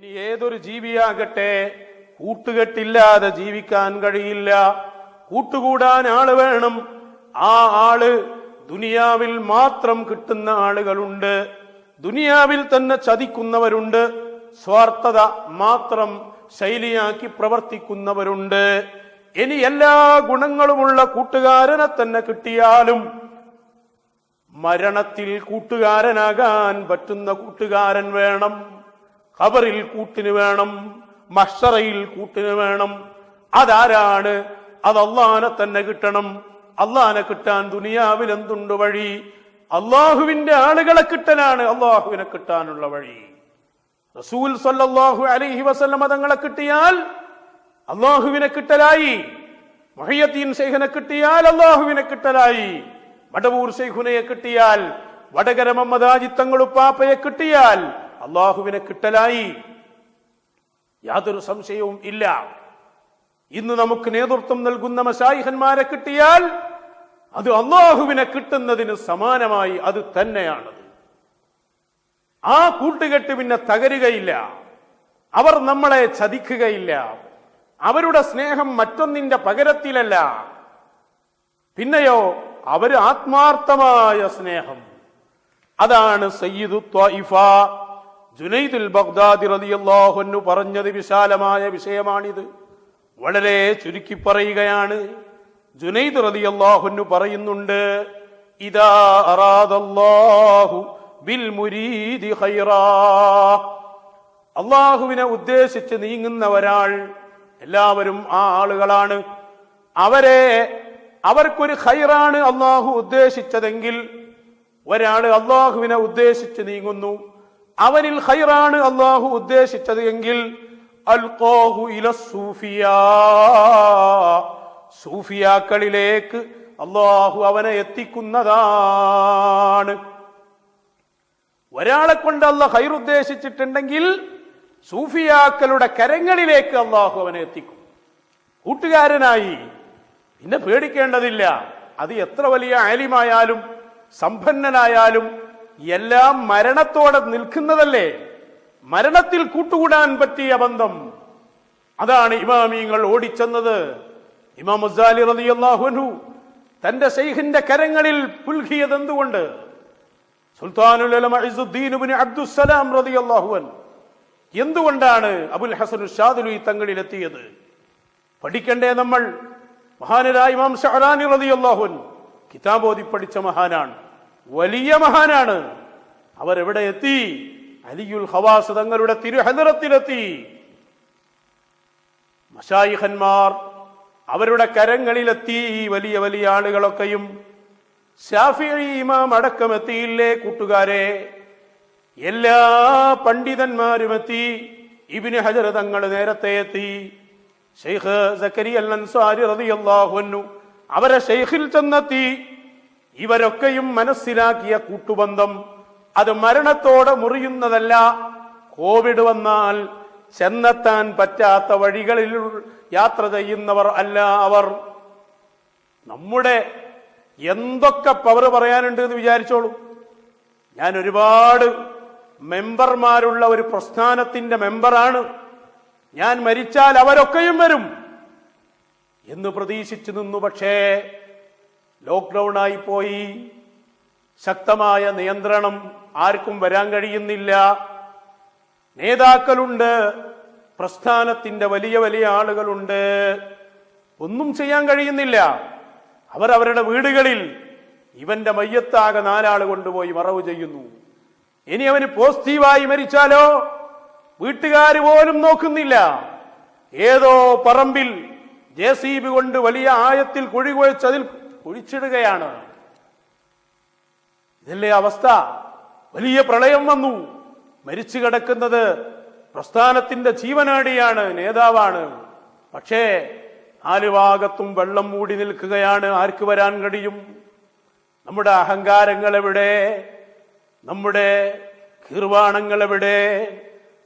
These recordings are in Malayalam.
ഇനി ഏതൊരു ജീവിയാകട്ടെ കൂട്ടുകെട്ടില്ലാതെ ജീവിക്കാൻ കഴിയില്ല. കൂട്ടുകൂടാൻ ആൾ വേണം. ആ ആൾ ദുനിയാവിൽ മാത്രം കിട്ടുന്ന ആളുകളുണ്ട്. ദുനിയാവിൽ തന്നെ ചതിക്കുന്നവരുണ്ട്. സ്വാർത്ഥത മാത്രം ശൈലിയാക്കി പ്രവർത്തിക്കുന്നവരുണ്ട്. ഇനി എല്ലാ ഗുണങ്ങളുമുള്ള കൂട്ടുകാരനെ തന്നെ കിട്ടിയാലും മരണത്തിൽ കൂട്ടുകാരനാകാൻ പറ്റുന്ന കൂട്ടുകാരൻ വേണം. ഖബറിൽ കൂട്ടിന് വേണം മഷറയിൽ കൂട്ടിന് വേണം. അതാരാണ്? അത് അള്ളാനെ തന്നെ കിട്ടണം. അള്ളാനെ കിട്ടാൻ ദുനിയാവിൽ എന്തുണ്ട് വഴി? അള്ളാഹുവിന്റെ ആളുകളെ കിട്ടലാണ് അള്ളാഹുവിനെ കിട്ടാനുള്ള വഴി. റസൂൽ സല്ലല്ലാഹു അലൈഹി വസല്ലമ തങ്ങളെ കിട്ടിയാൽ അള്ളാഹുവിനെ കിട്ടലായി. മൊഹയ്യത്തീൻ ശൈഖിനെ കിട്ടിയാൽ അള്ളാഹുവിനെ കിട്ടലായി. വടവൂർ ശൈഖുനയെ കിട്ടിയാൽ വടകര മമ്മദാജിത്തങ്ങളുപ്പാപ്പയെ കിട്ടിയാൽ അള്ളാഹുവിനെ കിട്ടലായി. യാതൊരു സംശയവും ഇല്ല. ഇന്ന് നമുക്ക് നേതൃത്വം നൽകുന്ന മശായിഹന്മാരെ കിട്ടിയാൽ അത് അള്ളാഹുവിനെ കിട്ടുന്നതിന് സമാനമായി അത് തന്നെയാണ് ആ കൂട്ടുകെട്ട് പിന്നെ തകരുകയില്ല. അവർ നമ്മളെ ചതിക്കുകയില്ല. അവരുടെ സ്നേഹം മറ്റൊന്നിന്റെ പകരത്തിലല്ല. പിന്നെയോ അവർ ആത്മാർത്ഥമായ സ്നേഹം. അതാണ് സയ്യിദു ത്വായിഫ. ജുനൈദുൽ ബഗ്ദാദി റളിയല്ലാഹു അൻഹു പറഞ്ഞത് വിശാലമായ വിഷയമാണിത്. വളരെ ചുരുക്കി പറയുകയാണ്. ജുനൈദ് റളിയല്ലാഹു അൻഹു പറയുന്നുണ്ട് ഇദാ അറാദല്ലാഹു ബിൽ മുരീദി ഖൈറാ. അള്ളാഹുവിനെ ഉദ്ദേശിച്ച് നീങ്ങുന്ന ഒരാൾ എല്ലാവരും ആ ആളുകളാണ്. അവരെ അവർക്കൊരു ഖൈറാണ് അള്ളാഹു ഉദ്ദേശിച്ചതെങ്കിൽ ഒരാൾ അള്ളാഹുവിനെ ഉദ്ദേശിച്ച് നീങ്ങുന്നു. അവനിൽ ഹൈറാണ് അള്ളാഹു ഉദ്ദേശിച്ചത് എങ്കിൽ സൂഫിയാക്കളിലേക്ക് അള്ളാഹു അവനെ എത്തിക്കുന്നതാണ്. ഒരാളെ കൊണ്ട് അല്ല ഹൈർ ഉദ്ദേശിച്ചിട്ടുണ്ടെങ്കിൽ സൂഫിയാക്കളുടെ കരങ്ങളിലേക്ക് അള്ളാഹു അവനെ എത്തിക്കും. കൂട്ടുകാരനായി പിന്നെ പേടിക്കേണ്ടതില്ല. അത് എത്ര വലിയ ആലിമായാലും സമ്പന്നനായാലും എല്ലാം മരണത്തോടെ നിൽക്കുന്നതല്ലേ? മരണത്തിൽ കൂട്ടുകൂടാൻ പറ്റിയ ബന്ധം. അതാണ് ഇമാമിങ്ങൾ ഓടിച്ചെന്നത്. ഇമാം തന്റെ ശൈഖിന്റെ കരങ്ങളിൽ പുൽകിയത് എന്തുകൊണ്ട് സുൽത്താനുൽ അബ്ദുസലാം എന്തുകൊണ്ടാണ് അബുൽ ഹസൻ ഷാദുലി തങ്ങളിലെത്തിയത്? പഠിക്കണ്ടേ നമ്മൾ? മഹാനരായ ഇമാം ഷഹറാനി റതിയല്ലാഹുൻ കിതാബോധി പഠിച്ച മഹാനാണ്. വലിയ മഹാനാണ്. അവരെവിടെ എത്തി? അലിയുൽ ഹവാസ് തങ്ങളുടെ തിരുഹദറത്തിലെത്തി. മഷായിഖന്മാർ അവരുടെ കരങ്ങളിലെത്തി. ഈ വലിയ വലിയ ആളുകളൊക്കെയും ഇമാം അടക്കം എത്തിയില്ലേ കൂട്ടുകാരെ? എല്ലാ പണ്ഡിതന്മാരും എത്തി. ഇബിന് ഹജർ തങ്ങൾ നേരത്തെ എത്തി. ഷെയ്ഖ് അൽ അൻസാരി അവരെ ഷെയ്ഖിൽ ചെന്നെത്തി. ഇവരൊക്കെയും മനസ്സിലാക്കിയ കൂട്ടുബന്ധം അത് മരണത്തോടെ മുറിയുന്നതല്ല. കോവിഡ് വന്നാൽ ചെന്നെത്താൻ പറ്റാത്ത വഴികളിൽ യാത്ര ചെയ്യുന്നവർ അല്ല അവർ. നമ്മുടെ എന്തൊക്കെ പവർ പറയാനുണ്ട് എന്ന് വിചാരിച്ചോളൂ. ഞാൻ ഒരുപാട് മെമ്പർമാരുള്ള ഒരു പ്രസ്ഥാനത്തിന്റെ മെമ്പറാണ്. ഞാൻ മരിച്ചാൽ അവരൊക്കെയും വരും എന്ന് പ്രതീക്ഷിച്ചു നിന്നു പക്ഷേ ലോക്ക്ഡൗൺ ആയിപ്പോയി പോയി. ശക്തമായ നിയന്ത്രണം ആർക്കും വരാൻ കഴിയുന്നില്ല. നേതാക്കളുണ്ട്. പ്രസ്ഥാനത്തിന്റെ വലിയ വലിയ ആളുകളുണ്ട്. ഒന്നും ചെയ്യാൻ കഴിയുന്നില്ല. അവർ അവരുടെ വീടുകളിൽ ഇവന്റെ മയ്യത്താകെ നാലാൾ കൊണ്ടുപോയി മറവ് ചെയ്യുന്നു. ഇനി അവന് പോസിറ്റീവായി മരിച്ചാലോ? വീട്ടുകാർ പോലും നോക്കുന്നില്ല. ഏതോ പറമ്പിൽ ജെ സി ബി കൊണ്ട് വലിയ ആയത്തിൽ കുഴി കുഴച്ചതിൽ കുഴിച്ചിടുകയാണ്. ഇതല്ലേ അവസ്ഥ വലിയ പ്രളയം വന്നു. മരിച്ചു കിടക്കുന്നത് പ്രസ്ഥാനത്തിന്റെ ജീവനാടിയാണ് നേതാവാണ്. പക്ഷേ നാല് ഭാഗത്തും വെള്ളം മൂടി നിൽക്കുകയാണ്. ആർക്ക് വരാൻ കഴിയും? നമ്മുടെ അഹങ്കാരങ്ങൾ എവിടെ നമ്മുടെ കീർവാണങ്ങൾ എവിടെ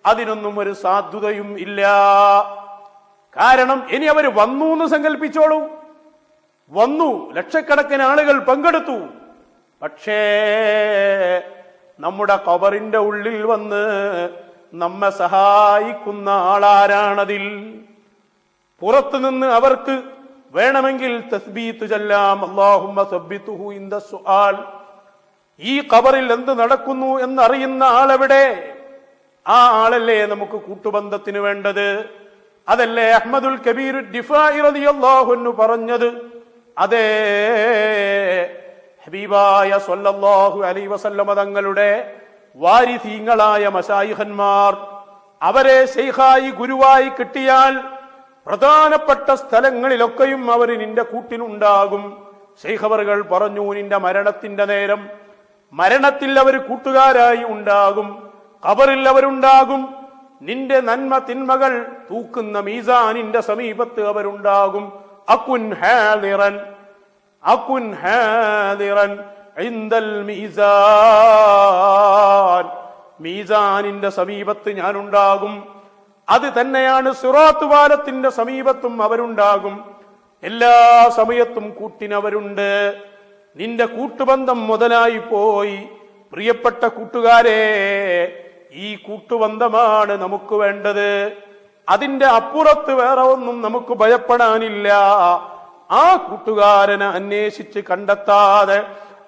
അതിനൊന്നും ഒരു സാധുതയും ഇല്ല. കാരണം ഇനി അവർ വന്നു എന്ന് സങ്കല്പിച്ചോളൂ. വന്നു. ലക്ഷക്കണക്കിന് ആളുകൾ പങ്കെടുത്തു. പക്ഷേ നമ്മുടെ കബറിന്റെ ഉള്ളിൽ വന്ന് നമ്മെ സഹായിക്കുന്ന ആളാരാണതിൽ? പുറത്തു നിന്ന് അവർക്ക് വേണമെങ്കിൽ തസ്ബീത്ത് ചെല്ലാം. അള്ളാഹുമ്മ സുആൽ. ഈ ഖബറിൽ എന്ത് നടക്കുന്നു എന്നറിയുന്ന ആളെവിടെ? ആ ആളല്ലേ നമുക്ക് കൂട്ടുബന്ധത്തിന് വേണ്ടത്? അതല്ലേ അഹമ്മദുൽ കബീർ പറഞ്ഞത്? അതേ. ഹബീബായ സ്വല്ലല്ലാഹു അലൈഹി വസല്ലമ തങ്ങളുടെ വാരിധീങ്ങളായ മശായിഹന്മാർ അവരെ ശൈഖായി ഗുരുവായി കിട്ടിയാൽ പ്രധാനപ്പെട്ട സ്ഥലങ്ങളിലൊക്കെയും അവർ നിന്റെ കൂട്ടിനുണ്ടാകും. ശൈഖവറുകൾ പറഞ്ഞു നിന്റെ മരണത്തിന്റെ നേരം മരണത്തിൽ അവർ കൂട്ടുകാരായി ഉണ്ടാകും കബറിൽ അവരുണ്ടാകും നിന്റെ നന്മ തിന്മകൾ തൂക്കുന്ന മീസാനിന്റെ സമീപത്ത് അവരുണ്ടാകും. അക്കുൻ ഹാദിറൻ അക്കുൻ ഹാദിറൻ ഇൻദൽ മീസാൻ മീസാനിന്റെ സമീപത്ത് ഞാനുണ്ടാകും. അത് തന്നെയാണ് സിറാത്ത് പാലത്തിന്റെ സമീപത്തും അവരുണ്ടാകും. എല്ലാ സമയത്തും കൂട്ടിനവരുണ്ട്. നിന്റെ കൂട്ടുബന്ധം മുതലായി പോയി. പ്രിയപ്പെട്ട കൂട്ടുകാരെ ഈ കൂട്ടുബന്ധമാണ് നമുക്ക് വേണ്ടത്. അതിന്റെ അപ്പുറത്ത് വേറെ ഒന്നും നമുക്ക് ഭയപ്പെടാനില്ല. ആ കൂട്ടുകാരനെ അന്വേഷിച്ച് കണ്ടെത്താതെ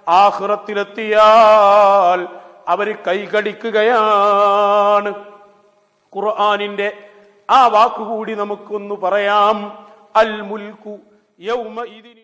ആഹ്റത്തിലെത്തിയാൽ അവർ കൈകടിക്കുകയാണ്. ഖുർആാനിന്റെ ആ വാക്കുകൂടി നമുക്കൊന്ന് പറയാം. അൽ മുൽക്കു യൗമ ഇതിനിൽ